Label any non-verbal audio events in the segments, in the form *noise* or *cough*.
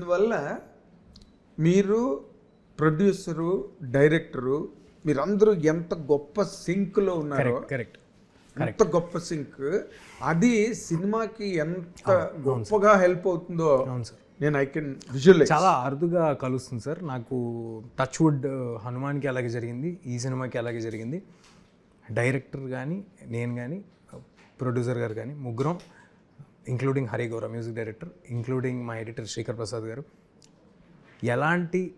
అందువల్ల మీరు producer director మీరందరూ ఎంత గొప్ప సింక్లో ఉన్నారో కరెక్ట్ ఎంత గొప్ప సింక్ అది సినిమాకి ఎంత గొప్పగా హెల్ప్ అవుతుందో అవును సార్. నేను ఐ కెన్ విజువలైజ్. చాలా అరుదుగా కలుస్తుంది సార్. నాకు టచ్ వుడ్ హనుమాన్కి అలాగే జరిగింది ఈ సినిమాకి అలాగే జరిగింది. డైరెక్టర్ కానీ నేను కానీ ప్రొడ్యూసర్ గారు కానీ ముగ్గురం including Hari Gowra music director including మా ఎడిటర్ శేఖర్ ప్రసాద్ గారు. ఎలాంటి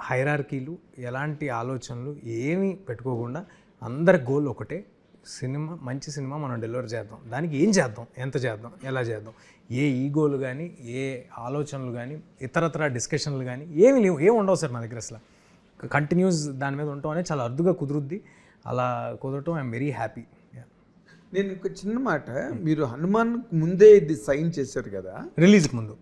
హైరార్కీలు ఎలాంటి ఆలోచనలు ఏమీ పెట్టుకోకుండా అందరి గోల్ ఒకటే సినిమా మంచి సినిమా మనం డెలివర్ చేద్దాం. దానికి ఏం చేద్దాం? ఎంత చేద్దాం? ఎలా చేద్దాం? ఏ ఈగోలు కానీ ఏ ఆలోచనలు కానీ ఇతరతర డిస్కషన్లు కానీ ఏమి లేవు. ఏమి ఉండవు సార్ నా దగ్గర అసలు. కంటిన్యూస్ దాని మీద ఉండటం అనేది చాలా అరుదుగా కుదురుద్ది. అలా కుదరటం ఐఎమ్ వెరీ హ్యాపీ నేను ఇంకో చిన్న మాట. మీరు హనుమాన్ ముందే ఇది సైన్ చేశారు కదా? రిలీజ్కి ముందు.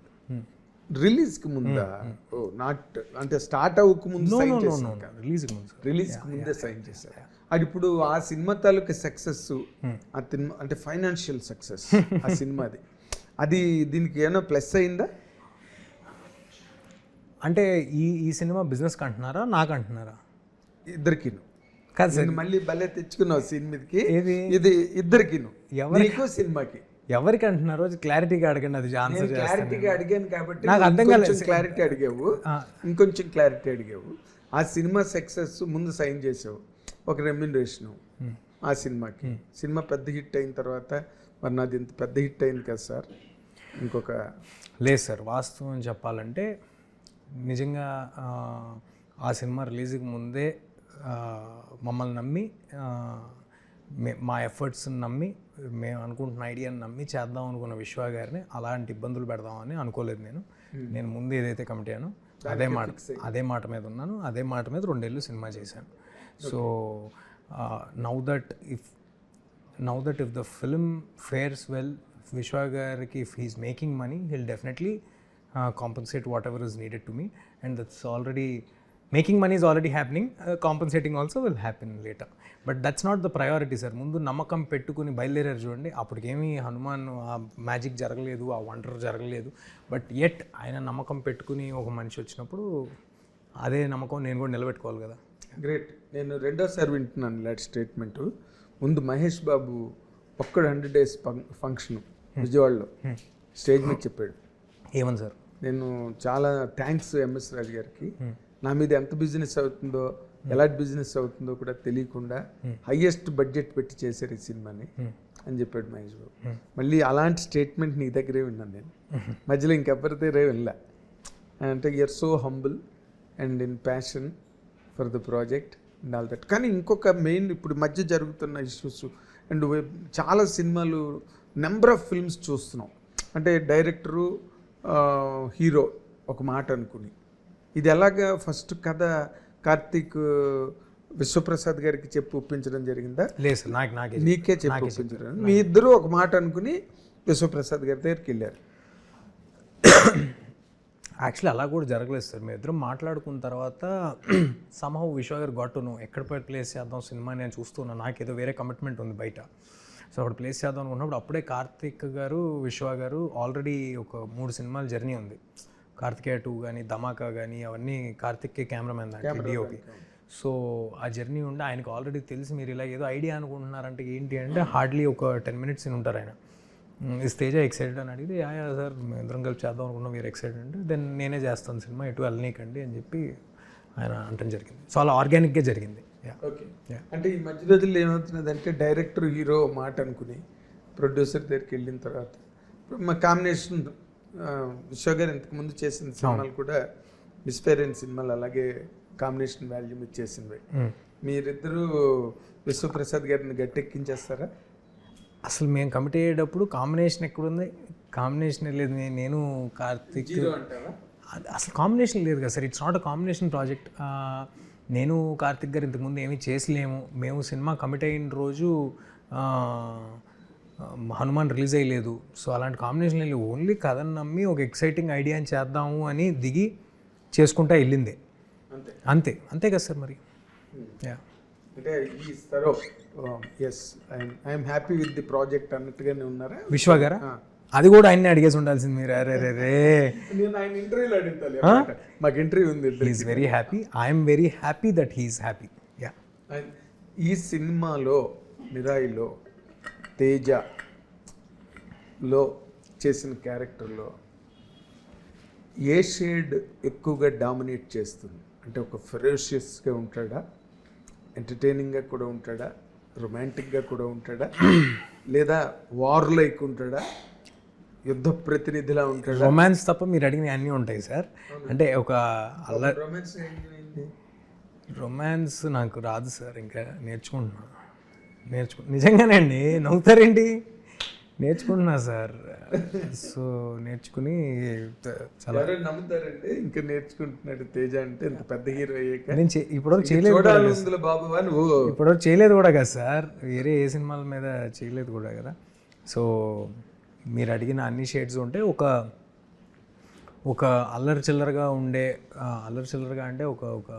రిలీజ్కి ముందా? ఓ నాట్ అంటే స్టార్ట్ అవ్వక ముందు సైన్ చేశారు కదా? రిలీజ్కి ముందు రిలీజ్కి ముందే సైన్ చేశారు. అది ఇప్పుడు ఆ సినిమా తాలూకా సక్సెస్ ఆ సినిమా అంటే ఫైనాన్షియల్ సక్సెస్ ఆ *laughs* సినిమాది అది. దీనికి ఏమైనా ప్లస్ అయిందా? అంటే ఈ ఈ సినిమా బిజినెస్కి అంటున్నారా? నాకు అంటున్నారా ఇద్దరికి కాదు సార్. మళ్ళీ భలే తెచ్చుకున్నావు సీన్ మీదకి. ఏది? ఇది ఇద్దరికిను. ఎవరికి? సినిమాకి. ఎవరికి అంటున్నారో? క్లారిటీగా అడగండి అది ఆన్సర్ క్లారిటీగా అడిగాను కాబట్టి నాకు అర్థం కొంచెం క్లారిటీ అడిగావు. ఇంకొంచెం క్లారిటీ అడిగావు. ఆ సినిమా సక్సెస్ ముందు సైన్ చేసావు. ఒక రెమ్యునరేషన్ ఆ సినిమాకి. సినిమా పెద్ద హిట్ అయిన తర్వాత మరి నాది ఇంత పెద్ద హిట్ అయింది కదా సార్. ఇంకొక లేదు సార్ వాస్తవం చెప్పాలంటే నిజంగా ఆ, సినిమా రిలీజ్కి ముందే మమ్మల్ని నమ్మి మే మా ఎఫర్ట్స్ని నమ్మి మేము అనుకుంటున్న ఐడియాని నమ్మి చేద్దాం అనుకున్న విశ్వ గారిని అలాంటి ఇబ్బందులు పెడదామని అనుకోలేదు నేను. నేను ముందు ఏదైతే కమిట్ అయ్యానో అదే మాట అదే మాట మీద ఉన్నాను. అదే మాట మీద రెండేళ్ళు సినిమా చేశాను. So now that if now that if the film fares well Vishwa గారికి if he's making money he'll definitely compensate whatever is needed to me. And that's already making money is already happening compensating also will happen later but that's not the priority sir ముందు నమ్మకం పెట్టుకుని బయలుదేరారు చూడండి. అప్పటికేమీ హనుమాన్ ఆ magic జరగలేదు ఆ wonder జరగలేదు. But at ఆయన నమ్మకం పెట్టుకుని ఒక మనిషి వచ్చినప్పుడు అదే నమ్మకం నేను కూడా నిలబెట్టుకోవాలి కదా. గ్రేట్ నేను రెండోసారి వింటున్నాను ఇలాంటి స్టేట్మెంట్ ముందు Mahesh Babu Okkadu hundred days function విజయవాడలో స్టేజ్ మీద చెప్పాడు. ఏమని సార్ నేను చాలా థ్యాంక్స్ ఎంఎస్ రాజు గారికి. నా మీద ఎంత బిజినెస్ అవుతుందో ఎలాంటి బిజినెస్ అవుతుందో కూడా తెలియకుండా హైయెస్ట్ బడ్జెట్ పెట్టి చేశారు ఈ సినిమాని అని చెప్పాడు మహేష్ బాబు. మళ్ళీ అలాంటి స్టేట్మెంట్ నీ దగ్గరే విన్నాను నేను. మధ్యలో ఇంకెవరి దగ్గరే వినలే. అంటే you're so humble and in passion for the project and all that కానీ ఇంకొక మెయిన్ ఇప్పుడు మధ్య జరుగుతున్న ఇష్యూస్ అండ్ చాలా సినిమాలు నెంబర్ ఆఫ్ ఫిల్మ్స్ చూస్తున్నాం. అంటే డైరెక్టరు హీరో ఒక మాట అనుకుని. ఇది ఎలాగా ఫస్ట్ కథ కార్తీక్ విశ్వప్రసాద్ గారికి చెప్పి ఒప్పించడం జరిగిందా? లేదు సార్ నాకు నాకే నీకే చెప్పి ఒప్పించడం. మీ ఇద్దరు ఒక మాట అనుకుని విశ్వప్రసాద్ గారి దగ్గరికి వెళ్ళారు. యాక్చువల్లీ అలా కూడా జరగలేదు సార్. మేము ఇద్దరం మాట్లాడుకున్న తర్వాత సమహౌ విశ్వ గారు గట్టును ఎక్కడ పోయి ప్లేస్ చేద్దాం సినిమా నేను చూస్తున్నా నాకేదో వేరే కమిట్మెంట్ ఉంది బయట. సో అక్కడ ప్లేస్ చేద్దాం అనుకున్నప్పుడు అప్పుడే కార్తిక్ గారు విశ్వ గారు ఆల్రెడీ ఒక మూడు సినిమాల జర్నీ ఉంది. కార్తికేయ టూ కానీ ధమాకా కానీ అవన్నీ కార్తిక్కే కెమెరామెన్ దాంట్లో డిఓపి సో ఆ జర్నీ ఉండి ఆయనకు ఆల్రెడీ తెలిసి మీరు ఇలా ఏదో ఐడియా అనుకుంటున్నారంటే ఏంటి అంటే హార్డ్లీ ఒక టెన్ మినిట్స్ ఉంటారు ఆయన. Is Teja excited? అని అడిగితే యా సార్ ఇద్దరం కలిసి చేద్దాం అనుకున్నాం మీరు ఎక్సైటెడ్ అంటే దెన్ నేనే చేస్తాను సినిమా ఎటు వెళ్ళనీకండి అని చెప్పి ఆయన అంటం జరిగింది. సో అలా ఆర్గానిక్గా జరిగింది. యా. ఓకే. అంటే ఈ మధ్య రోజుల్లో ఏమవుతున్నదంటే డైరెక్టర్ హీరో మాట అనుకుని ప్రొడ్యూసర్ దగ్గరికి వెళ్ళిన తర్వాత మా కాంబినేషన్ విశ్వ గారు ఇంతకుముందు చేసిన సినిమాలు కూడా మిస్పేరెన్ సినిమాలు అలాగే కాంబినేషన్ వాల్యూ ఇచ్చేసింది మీరిద్దరూ విశ్వప్రసాద్ గారిని గట్టెక్కించేస్తారా? అసలు మేము కమిట్ అయ్యేటప్పుడు కాంబినేషన్ ఎక్కడుంది? కాంబినేషన్ లేదు. నేను కార్తిక్ అసలు కాంబినేషన్ లేదు కదా sir. It's not a combination project నేను కార్తిక్ గారు ఇంతకుముందు ఏమీ చేసలేము. మేము సినిమా కమిట్ అయిన రోజు హనుమాన్ రిలీజ్ అయ్యలేదు. సో అలాంటి కాంబినేషన్ లేదు ఓన్లీ కథను నమ్మి ఒక ఎక్సైటింగ్ ఐడియాని చేద్దాము అని దిగి చేసుకుంటా వెళ్ళిందే. అంతే. అంతే. అంతే కదా సార్ మరి. యా. అంటే ఈ yes I'm happy with the project అన్నట్టుగానే ఉన్నారా? విశ్వ గారా. అది కూడా ఆయన్ని అడిగేసి ఉండాల్సింది మీరు. అరే రే రే. నేను ఆయన ఇంటర్వ్యూలో అడుగుతాను. మాకు ఇంటర్వ్యూ ఉంది. He's very happy I'm very happy that he's happy yeah ఈ సినిమాలో మిరాయిలో తేజలో చేసిన క్యారెక్టర్లో ఏ షేడ్ ఎక్కువగా డామినేట్ చేస్తుంది? అంటే ఒక ఫెరోషియస్గా ఉంటాడా? ఎంటర్టైనింగ్గా కూడా ఉంటాడా? రొమాంటిక్గా కూడా ఉంటాడా? లేదా వార్ లైక్ ఉంటాడా? యుద్ధ ప్రతినిధిలా ఉంటాడా? రొమాన్స్ తప్ప మీరు అడిగిన అన్నీ ఉంటాయి సార్. అంటే ఒక అల్ల రొమాన్స్ రొమాన్స్ నాకు రాదు సార్ ఇంకా నేర్చుకుంటున్నా. నేర్చుకు నిజంగానే అండి నవ్వుతారేంటి? నేర్చుకుంటున్నా సార్. సో నేర్చుకుని చాలా నమ్ముతారండి. ఇంకా నేర్చుకుంటున్నాడు తేజ అంటే ఇంత పెద్ద హీరో అయ్యాక. నేను ఇప్పటివరకు చేయలేదు బాబు అని ఇప్పటివరకు చేయలేదు కూడా కదా సార్. వేరే ఏ సినిమాల మీద చేయలేదు కూడా కదా. సో మీరు అడిగిన అన్ని షేడ్స్ ఉంటే ఒక ఒక అల్లరి చిల్లరగా ఉండే అల్లరి చిల్లరగా అంటే ఒక ఒక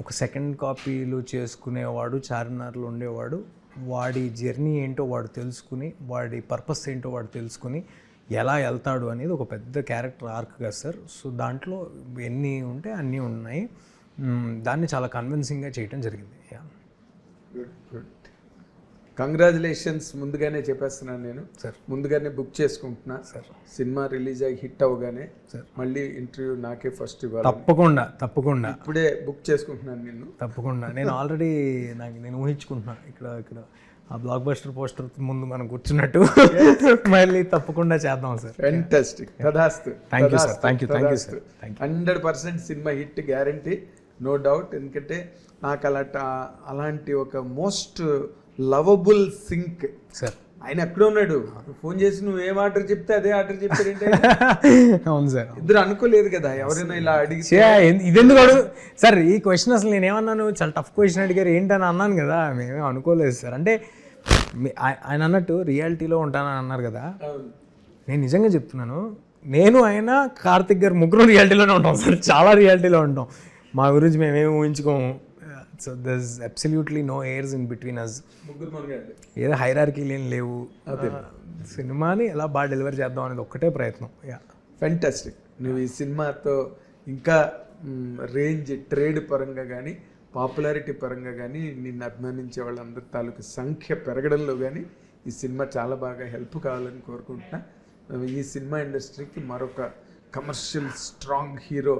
ఒక సెకండ్ కాపీలు చేసుకునేవాడు చార్మినార్లో ఉండేవాడు. వాడి జర్నీ ఏంటో వాడు తెలుసుకుని వాడి పర్పస్ ఏంటో వాడు తెలుసుకుని ఎలా వెళ్తాడు అనేది ఒక పెద్ద క్యారెక్టర్ ఆర్క్ కదా సార్. సో దాంట్లో ఎన్ని ఉంటే అన్నీ ఉన్నాయి. దాన్ని చాలా కన్విన్సింగ్గా చేయటం జరిగింది. యా గుడ్ గుడ్ కంగ్రాచులేషన్స్ ముందుగానే చెప్పేస్తున్నాను నేను. సార్ ముందుగానే బుక్ చేసుకుంటున్నా. సార్ సినిమా రిలీజ్ అయ్యి హిట్ అవగానే సార్. మళ్ళీ ఇంటర్వ్యూ నాకే ఫస్ట్ ఇవ్వాలి. తప్పకుండా తప్పకుండా. ఇప్పుడే బుక్ చేసుకుంటున్నాను నిన్ను. తప్పకుండా. నేను ఆల్రెడీ నాకు నేను ఊహించుకుంటున్నా ఇక్కడ ఇక్కడ. ఆ బ్లాక్ బస్టర్ పోస్టర్ ముందు మనం కూర్చున్నట్టు. మళ్ళీ తప్పకుండా చేద్దాం సార్ ఫెంటాస్టిక్ తదాస్తు. You, sir. Thank you, thank you, sir. Thank hundred percent cinema hit guarantee. No doubt. ఎందుకంటే నాకు అలాంటి అలాంటి ఒక మోస్ట్ లవబుల్ సింక్. సార్. ఆయన ఎక్కడ ఉన్నాడు. ఫోన్ చేసి నువ్వు ఏం ఆర్డర్ చెప్తే అదే ఆర్డర్ చెప్పారంటే *laughs* అవును సార్. ఇద్దరు అనుకోలేదు కదా ఎవరైనా ఇలా అడిగి ఇదెందుకు అడుగు సార్ ఈ క్వశ్చన్ అసలు నేను ఏమన్నాను? చాలా టఫ్ క్వశ్చన్ అడిగారు. ఏంటని అన్నాను కదా మేమేం అనుకోలేదు సార్. అంటే ఆయన అన్నట్టు రియాలిటీలో ఉంటానని అన్నారు కదా. నేను నిజంగా చెప్తున్నాను నేను ఆయన కార్తిక్ గారు ముగ్గురు రియాలిటీలోనే ఉంటాం సార్. చాలా రియాలిటీలో ఉంటాం. మా గురించి మేమేమి ఊహించుకోము. So thus absolutely no airs in between us ఏదో హైరార్కీలు ఏం లేవు. సినిమాని ఎలా బాగా డెలివరీ చేద్దాం అనేది ఒక్కటే ప్రయత్నం. యా ఫెంటాస్టిక్ నువ్వు ఈ సినిమాతో ఇంకా రేంజ్ ట్రేడ్ పరంగా కానీ పాపులారిటీ పరంగా కానీ నిన్ను అభిమానించే వాళ్ళందరి తాలూకు సంఖ్య పెరగడంలో కానీ ఈ సినిమా చాలా బాగా హెల్ప్ కావాలని కోరుకుంటున్నా. ఈ సినిమా ఇండస్ట్రీకి మరొక కమర్షియల్ స్ట్రాంగ్ హీరో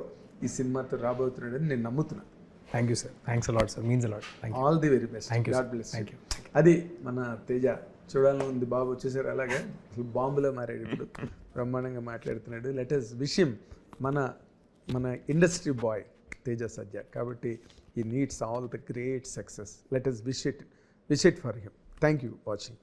ఈ సినిమాతో రాబోతున్నాడని నేను నమ్ముతున్నా thank you sir thanks a lot sir means a lot thank you all the very best Thank you, God. Bless Thank you. అది మన తేజ. చూడాలని ఉంది బాబు వచ్చేసారు అలాగే. అసలు బాంబులో మారాడు ఇప్పుడు. బ్రహ్మాండంగా మాట్లాడుతున్నాడు. లెట్ అస్ విషయం మన మన ఇండస్ట్రీ బాయ్ తేజ సజ్జ. కాబట్టి ఈ needs all the great success let us wish it wish it for him thank you watching